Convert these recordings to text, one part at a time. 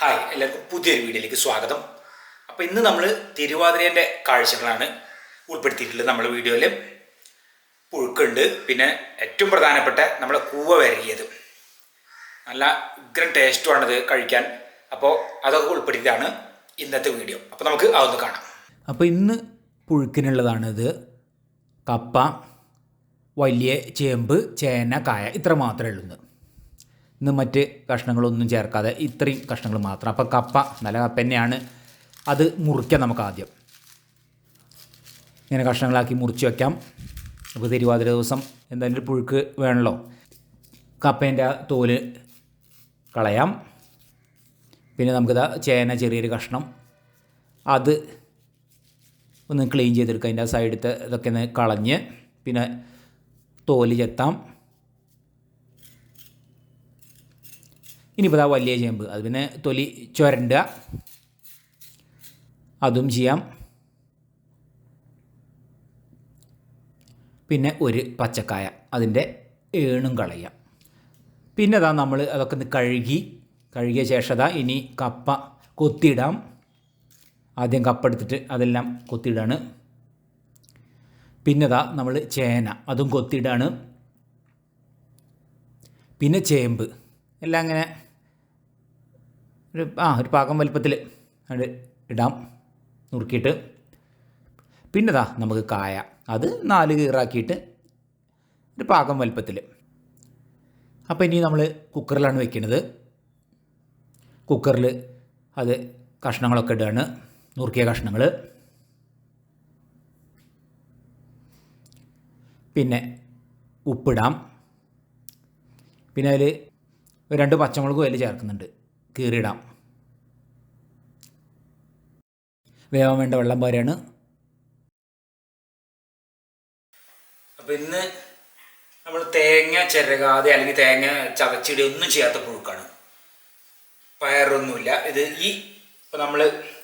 Hi എല്ലാവർക്കും പുതിയൊരു വീഡിയോയിലേക്ക് സ്വാഗതം. അപ്പോൾ ഇന്ന് നമ്മൾ തിരുവാതിരേന്റെ കാഴ്ചകളാണ് ഉൾപ്പെടുത്തിയിട്ടുള്ളത് നമ്മുടെ വീഡിയോയിൽ പുഴുക്കുണ്ട് പിന്നെ ഏറ്റവും പ്രധാനപ്പെട്ട നമ്മളെ കൂവ വരകിയത്. നല്ല ഉഗ്രൻ ടേസ്റ്റുമാണത് കഴിക്കാൻ. അപ്പോൾ അതൊക്കെ ഉൾപ്പെടുത്തിയതാണ് ഇന്നത്തെ വീഡിയോ. അപ്പോൾ നമുക്ക് അതൊന്ന് കാണാം. അപ്പോൾ ഇന്ന് പുഴുക്കിനുള്ളതാണിത്. കപ്പ വലിയ ചേമ്പ് ചേന കായ ഇത്ര മാത്രമേ ഉള്ളൂ ഇന്ന് മറ്റ് കഷ്ണങ്ങളൊന്നും ചേർക്കാതെ ഇത്രയും കഷ്ണങ്ങൾ മാത്രം. അപ്പോൾ കപ്പ നല്ല കപ്പ തന്നെയാണ്. അത് മുറിക്കാം നമുക്ക് ആദ്യം. ഇങ്ങനെ കഷ്ണങ്ങളാക്കി മുറിച്ച് വയ്ക്കാം അപ്പോൾ തിരുവാതിര ദിവസം എന്തായാലും പുഴുക്ക് വേണമല്ലോ കപ്പേന്റെ തോൽ കളയാം. പിന്നെ നമുക്കിതാ ചേന ചെറിയൊരു കഷ്ണം. അത് ഒന്ന് ക്ലീൻ ചെയ്തെടുക്കുക അതിന്റെ സൈഡത്തെ ഇതൊക്കെ ഒന്ന് കളഞ്ഞ് പിന്നെ തോൽ ചെത്താം. ഇനിയിപ്പോൾ ആ വലിയ ചേമ്പ്. അത് പിന്നെ തൊലി ചുരണ്ടുക അതും ചെയ്യാം. പിന്നെ ഒരു പച്ചക്കായ. അതിന്റെ ഏണും കളയാം. പിന്നെ അതാ നമ്മൾ അതൊക്കെ ഒന്ന് കഴുകി കഴുകിയ ശേഷം ഇനി കപ്പ കൊത്തിയിടാം. ആദ്യം കപ്പ എടുത്തിട്ട് അതെല്ലാം കൊത്തിയിടാണ്. പിന്നെ അതാ നമ്മൾ ചേന അതും കൊത്തിയിടാണ്. പിന്നെ ചേമ്പ്. എല്ലാം അങ്ങനെ ഒരു ആ ഒരു പാകം വലിപ്പത്തിൽ അത് ഇടാം. നുറുക്കിയിട്ട്. പിന്നെ ദാ നമുക്ക് കായ. അത് നാല് കീറാക്കിയിട്ട് ഒരു പാകം വലിപ്പത്തിൽ. അപ്പോൾ ഇനി നമ്മൾ കുക്കറിലാണ് വെക്കുന്നത് കുക്കറിൽ അത് കഷ്ണങ്ങളൊക്കെ ഇടുകയാണ് നുറുക്കിയ കഷ്ണങ്ങൾ പിന്നെ ഉപ്പിടാം. പിന്നെ അതിൽ രണ്ട് പച്ചമുളകും അതിൽ ചേർക്കുന്നുണ്ട്. കീറിയിടാം വേവാൻ വേണ്ട വെള്ളം പോരാണ് അപ്പൊ ഇന്ന് നമ്മൾ തേങ്ങ ചിരകാതെ അല്ലെങ്കിൽ തേങ്ങ ചതച്ചിടി ഒന്നും ചെയ്യാത്ത പുഴുക്കാണ്. പയറൊന്നുമില്ല. ഇത് ഈ ഇപ്പം നമ്മൾ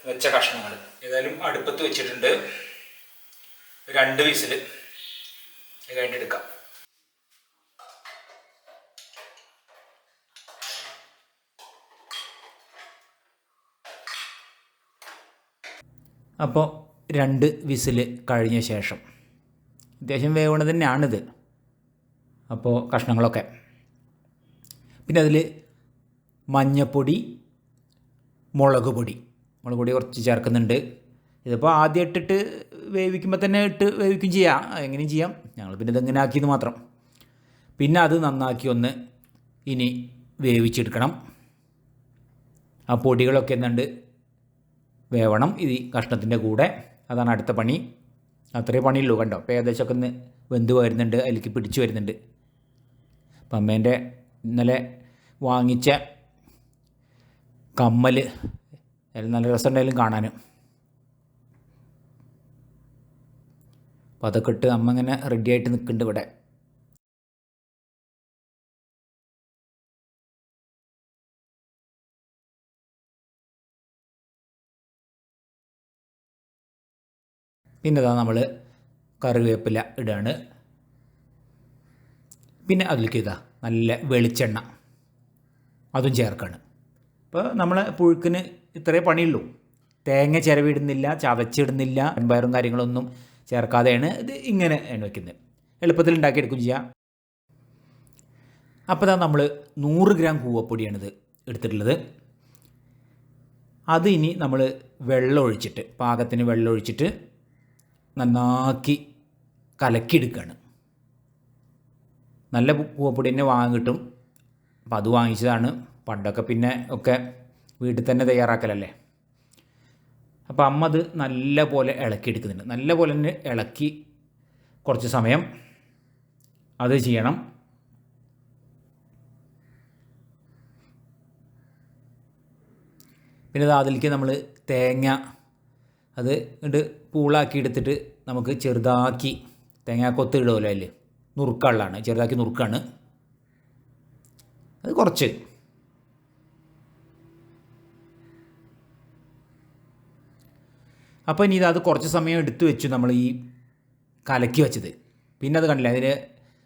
വെച്ച കഷ്ണങ്ങൾ ഏതായാലും അടുപ്പത്ത് വെച്ചിട്ടുണ്ട്. രണ്ട് വിസിൽ കഴിഞ്ഞ് എടുക്കാം. അപ്പോൾ രണ്ട് വിസിൽ കഴിഞ്ഞ ശേഷം. അത്യാവശ്യം വേവണത് തന്നെയാണിത്. അപ്പോൾ കഷ്ണങ്ങളൊക്കെ. പിന്നെ അതിൽ മഞ്ഞപ്പൊടി മുളക് പൊടി. മുളക് പൊടി കുറച്ച് ചേർക്കുന്നുണ്ട്. ഇതിപ്പോൾ ആദ്യം ഇട്ടിട്ട് വേവിക്കുമ്പോൾ തന്നെ ഇട്ട് വേവിക്കും ചെയ്യാം. എങ്ങനെയും ചെയ്യാം. ഞങ്ങൾ പിന്നെ ഇതെങ്ങനെ ആക്കിയത് മാത്രം. പിന്നെ അത് നന്നാക്കി ഒന്ന് ഇനി വേവിച്ചെടുക്കണം. ആ പൊടികളൊക്കെ എന്നുണ്ട് വേവണം ഇത് കഷ്ണത്തിന്റെ കൂടെ. അതാണ് അടുത്ത പണി. അത്രേ പണിയുള്ളൂ കണ്ടോ? അപ്പോൾ ഏകദേശമൊക്കെ ഒന്ന് വെന്ത് വരുന്നുണ്ട് അതിലേക്ക് പിടിച്ചു വരുന്നുണ്ട്. അപ്പം അമ്മേന്റെ ഇന്നലെ വാങ്ങിച്ച കമ്മൽ നല്ല രസമുണ്ടായാലും കാണാൻ. അപ്പോൾ അതൊക്കെ ഇട്ട് അമ്മ ഇങ്ങനെ റെഡിയായിട്ട് നിൽക്കുന്നുണ്ട് ഇവിടെ. പിന്നെ ഇതാ നമ്മൾ കറിവേപ്പില ഇടുകയാണ് പിന്നെ അതിലേക്ക് ഇതാ നല്ല വെളിച്ചെണ്ണ. അതും ചേർക്കാണ്. അപ്പോൾ നമ്മൾ പുഴുക്കിന് ഇത്രേ പണിയുള്ളൂ. തേങ്ങ ചിരവിടുന്നില്ല ചവച്ചിടുന്നില്ല എമ്പയറും കാര്യങ്ങളൊന്നും ചേർക്കാതെയാണ് ഇത് ഇങ്ങനെ വയ്ക്കുന്നത് എളുപ്പത്തിൽ ഉണ്ടാക്കിയെടുക്കും ചെയ്യാം. അപ്പോൾ ഇതാ നമ്മൾ നൂറ് ഗ്രാം കൂവപ്പൊടിയാണിത് എടുത്തിട്ടുള്ളത്. അത് ഇനി നമ്മൾ വെള്ളം ഒഴിച്ചിട്ട് പാകത്തിന് വെള്ളം ഒഴിച്ചിട്ട് നന്നാക്കി കലക്കിയെടുക്കുകയാണ് നല്ല പൂവപ്പൊടി തന്നെ വാങ്ങാൻ കിട്ടും. അപ്പം അത് വാങ്ങിച്ചതാണ്. പണ്ടൊക്കെ പിന്നെ ഒക്കെ വീട്ടിൽ തന്നെ തയ്യാറാക്കലല്ലേ? അപ്പോൾ അമ്മ അത് നല്ല പോലെ ഇളക്കിയെടുക്കുന്നുണ്ട്. നല്ല പോലെ തന്നെ ഇളക്കി കുറച്ച് സമയം അത് ചെയ്യണം. പിന്നെ അതിലേക്ക് നമ്മൾ തേങ്ങ അത് ഇട്ട് പൂളാക്കി എടുത്തിട്ട് നമുക്ക് ചെറുതാക്കി തേങ്ങാക്കൊത്ത് കൊത്ത് ഇടുമല്ലോ അതിൽ നുറുക്കുള്ളതാണ് ചെറുതാക്കി നുറുക്കാണ്. അത് കുറച്ച്. അപ്പോൾ ഇനി അത് കുറച്ച് സമയം എടുത്തു വെച്ചു നമ്മൾ ഈ കലക്കി വെച്ചത്. പിന്നെ അത് കണ്ടില്ല അതിന്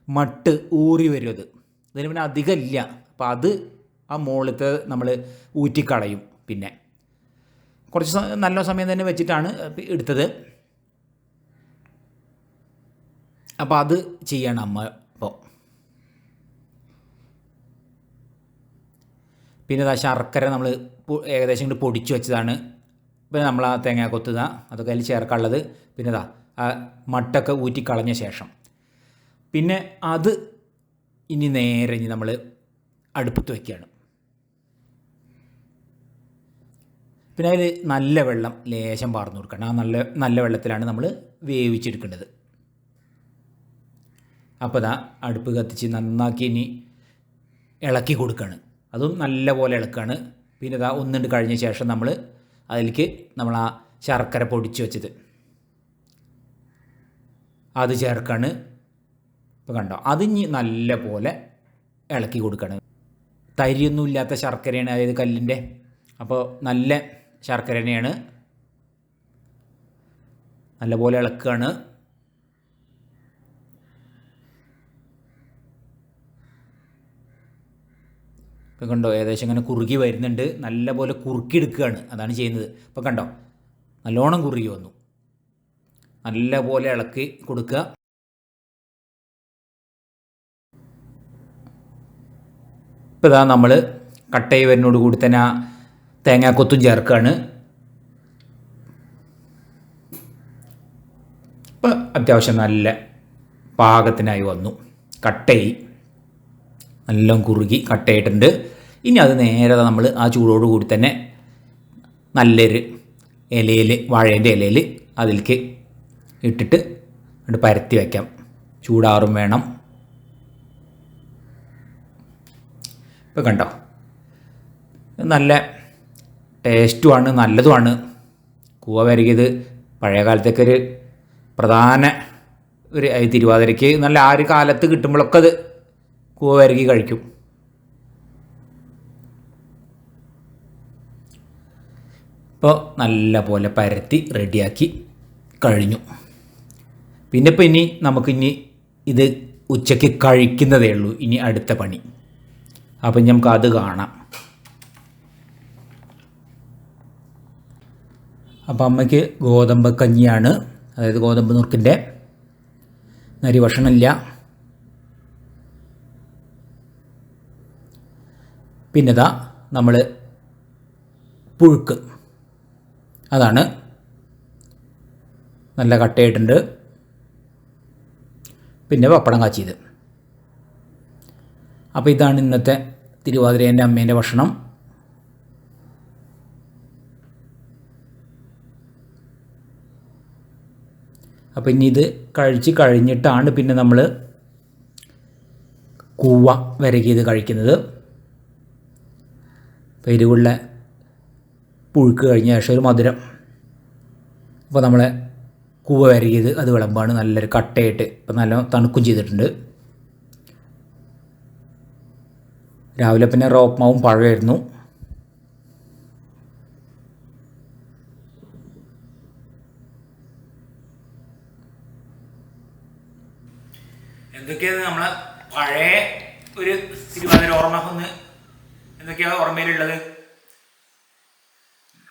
മട്ട് ഊറി വരും അത്. അതിന് പിന്നെ അധികം ഇല്ല. അപ്പോൾ അത് ആ മുകളിലത്തെ നമ്മൾ ഊറ്റിക്കളയും പിന്നെ. കുറച്ച് നല്ല സമയം തന്നെ വെച്ചിട്ടാണ് എടുത്തത്. അപ്പോൾ അത് ചെയ്യണം അമ്മ ഇപ്പോൾ പിന്നെ ആ ശർക്കര നമ്മൾ ഏകദേശം ഇങ്ങോട്ട് പൊടിച്ചു വെച്ചതാണ്. പിന്നെ നമ്മൾ ആ തേങ്ങ കൊത്തുക അതൊക്കെ അതിൽ ചേർക്കാനുള്ളത്. പിന്നെ ഇതാ ആ മട്ടൊക്കെ ഊറ്റി കളഞ്ഞ ശേഷം. പിന്നെ അത് ഇനി നേരെ ഇനി നമ്മൾ അടുപ്പത്ത് വയ്ക്കുകയാണ് പിന്നെ അതിൽ നല്ല വെള്ളം ലേശം പാർന്നു കൊടുക്കണം. ആ നല്ല നല്ല വെള്ളത്തിലാണ് നമ്മൾ വേവിച്ചെടുക്കേണ്ടത്. അപ്പോൾ ഇതാ അടുപ്പ് കത്തിച്ച് നന്നാക്കി ഇനി ഇളക്കി കൊടുക്കുകയാണ് അതും നല്ല പോലെ ഇളക്കുകയാണ് പിന്നെ ഇതാ ഒന്നുണ്ട് കഴിഞ്ഞ ശേഷം നമ്മൾ അതിലേക്ക് നമ്മൾ ആ ശർക്കര പൊടിച്ച് വെച്ചത്. അത് ചേർക്കാണ്. ഇപ്പോൾ കണ്ടോ? അതിഞ്ഞ് നല്ല പോലെ ഇളക്കി കൊടുക്കണം. തരിയൊന്നും ഇല്ലാത്ത ശർക്കരയാണ് അതായത് കല്ലിന്റെ. അപ്പോൾ നല്ല ശർക്കര തന്നെയാണ് നല്ലപോലെ ഇളക്കുകയാണ് ഇപ്പം കണ്ടോ ഏകദേശം ഇങ്ങനെ കുറുകി വരുന്നുണ്ട്. നല്ലപോലെ കുറുക്കിയെടുക്കുകയാണ്. അതാണ് ചെയ്യുന്നത്. ഇപ്പം കണ്ടോ നല്ലോണം കുറുകി വന്നു. നല്ലപോലെ ഇളക്കി കൊടുക്കുക. ഇപ്പം ഇതാ നമ്മൾ കട്ടയി വരുന്നോട് കൂടി തന്നെ ആ തേങ്ങാക്കൊത്തും ചേർക്കുകയാണ് ഇപ്പം അത്യാവശ്യം നല്ല പാകത്തിനായി വന്നു. കട്ടയി നല്ല കുറുകി കട്ടയിട്ടുണ്ട് ഇനി അത് നേരെ നമ്മൾ ആ ചൂടോട് കൂടി തന്നെ നല്ലൊരു ഇലയിൽ വാഴേന്റെ ഇലയിൽ അതിലേക്ക് ഇട്ടിട്ട് അങ്ങോട്ട് പരത്തി വയ്ക്കാം. ചൂടാറും വേണം. ഇപ്പം കണ്ടോ? നല്ല ടേസ്റ്റുമാണ് നല്ലതുമാണ്. കൂവ വരകിയത് പഴയ കാലത്തേക്ക് ഒരു പ്രധാന ഒരു തിരുവാതിരയ്ക്ക് നല്ല ആ ഒരു കാലത്ത് കിട്ടുമ്പോഴൊക്കെ അത് കൂവ വരകി കഴിക്കും. ഇപ്പോൾ നല്ല പോലെ പരത്തി റെഡിയാക്കി കഴിഞ്ഞു. പിന്നെ ഇപ്പോൾ ഇനി നമുക്കിനി ഇത് ഉച്ചയ്ക്ക് കഴിക്കുന്നതേ ഉള്ളൂ. ഇനി അടുത്ത പണി. അപ്പം നമുക്ക് അത് കാണാം. അപ്പം അമ്മയ്ക്ക് ഗോതമ്പ് കഞ്ഞിയാണ് അതായത് ഗോതമ്പ് നുറുക്കിന്റെ നരി ഭക്ഷണമില്ല. പിന്നെതാ നമ്മൾ പുഴുക്ക്. അതാണ് നല്ല കട്ടയായിട്ടുണ്ട്. പിന്നെ പപ്പടം കാച്ചിയത്. അപ്പോൾ ഇതാണ് ഇന്നത്തെ തിരുവാതിരേന്റെ അമ്മേന്റെ ഭക്ഷണം. അപ്പോൾ ഇനി ഇത് കഴിച്ച് കഴിഞ്ഞിട്ടാണ് പിന്നെ നമ്മൾ കൂവ വരകിയത് കഴിക്കുന്നത്. അപ്പോൾ എരിവുള്ള പുഴുക്ക് കഴിഞ്ഞ ശേഷം ഒരു മധുരം. അപ്പോൾ നമ്മളെ കൂവ വരകിയത് അത് വിളമ്പാണ്. നല്ലൊരു കട്ടയായിട്ട് ഇപ്പം നല്ല തണുക്കും ചെയ്തിട്ടുണ്ട്. രാവിലെ പിന്നെ റോപ്മാവും പഴമായിരുന്നു. എന്തൊക്കെയാണ് നമ്മളെ പഴയ ഒരു തിരുവാതിര ഓർമ്മ ഒന്ന് എന്തൊക്കെയാണ് ഓർമ്മയിലുള്ളത്?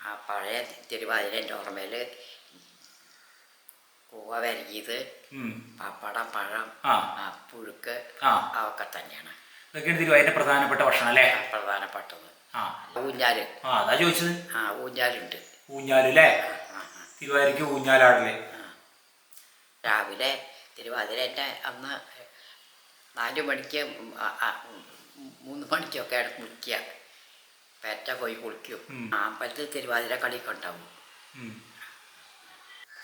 ആ പഴയ തിരുവാതിരന്റെ ഓർമ്മയിൽ കൂവ വരകിയത് പപ്പടം പഴം ആ. പുഴുക്ക്. അതൊക്കെ തന്നെയാണ്. ഇതൊക്കെയാണ് തിരുവാതിര പ്രധാനപ്പെട്ട ഭക്ഷണം അല്ലേ? പ്രധാനപ്പെട്ടത്. ആ. ഊഞ്ഞാൽ. ആ അതാ ചോദിച്ചത്. ആ ഊഞ്ഞാലുണ്ട്. ഊഞ്ഞാൽ അല്ലേ? ആ, ആ. തിരുവാതിരക്ക് ഊഞ്ഞാലാടല്ലേ രാവിലെ തിരുവാതിരന്റെ അന്ന് നാല് മണിക്ക് മൂന്ന് മണിക്കൊക്കെ ആണ് കുളിക്കുക. പേറ്റ പോയി കുളിക്കും. അമ്പലത്തിൽ തിരുവാതിര കളിയൊക്കെ ഉണ്ടാവും.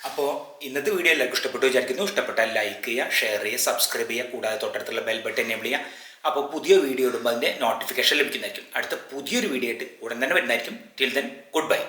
അപ്പോൾ ഇന്നത്തെ വീഡിയോ എല്ലാവർക്കും ഇഷ്ടപ്പെട്ടു വിചാരിക്കുന്നു. ഇഷ്ടപ്പെട്ടാൽ ലൈക്ക് ചെയ്യുക ഷെയർ ചെയ്യുക സബ്സ്ക്രൈബ് ചെയ്യുക. കൂടാതെ തൊട്ടടുത്തുള്ള ബെൽ ബട്ടൺ എനേബിൾ ചെയ്യുക. അപ്പോൾ പുതിയ വീഡിയോ ഇടുമ്പോൾ അതിന്റെ നോട്ടിഫിക്കേഷൻ ലഭിക്കുന്നതായിരിക്കും. അടുത്ത പുതിയൊരു വീഡിയോ ആയിട്ട് ഉടൻ തന്നെ വരുന്നതായിരിക്കും. Till then good bye